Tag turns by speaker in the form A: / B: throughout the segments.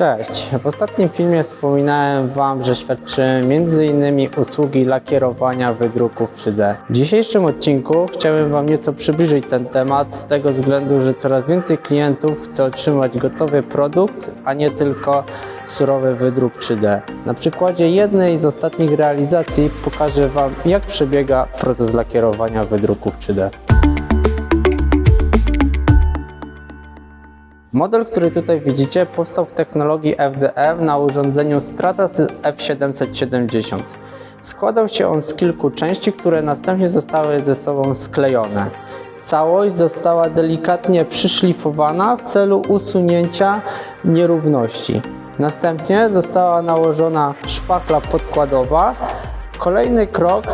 A: Cześć. W ostatnim filmie wspominałem Wam, że świadczymy m.in. usługi lakierowania wydruków 3D. W dzisiejszym odcinku chciałbym Wam nieco przybliżyć ten temat z tego względu, że coraz więcej klientów chce otrzymać gotowy produkt, a nie tylko surowy wydruk 3D. Na przykładzie jednej z ostatnich realizacji pokażę Wam, jak przebiega proces lakierowania wydruków 3D. Model, który tutaj widzicie, powstał w technologii FDM na urządzeniu Stratas F770. Składał się on z kilku części, które następnie zostały ze sobą sklejone. Całość została delikatnie przyszlifowana w celu usunięcia nierówności. Następnie została nałożona szpachla podkładowa. Kolejny krok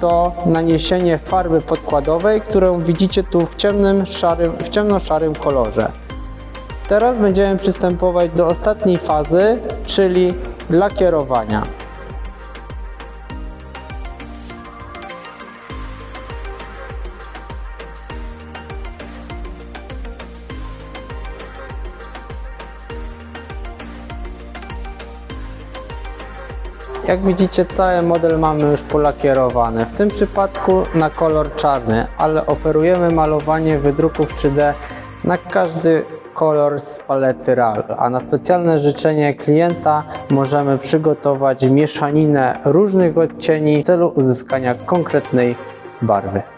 A: to naniesienie farby podkładowej, którą widzicie tu w ciemnym, szarym, w ciemno-szarym kolorze. Teraz będziemy przystępować do ostatniej fazy, czyli lakierowania. Jak widzicie, cały model mamy już polakierowany. W tym przypadku na kolor czarny, ale oferujemy malowanie wydruków 3D na każdy kolor z palety RAL, a na specjalne życzenie klienta możemy przygotować mieszaninę różnych odcieni w celu uzyskania konkretnej barwy.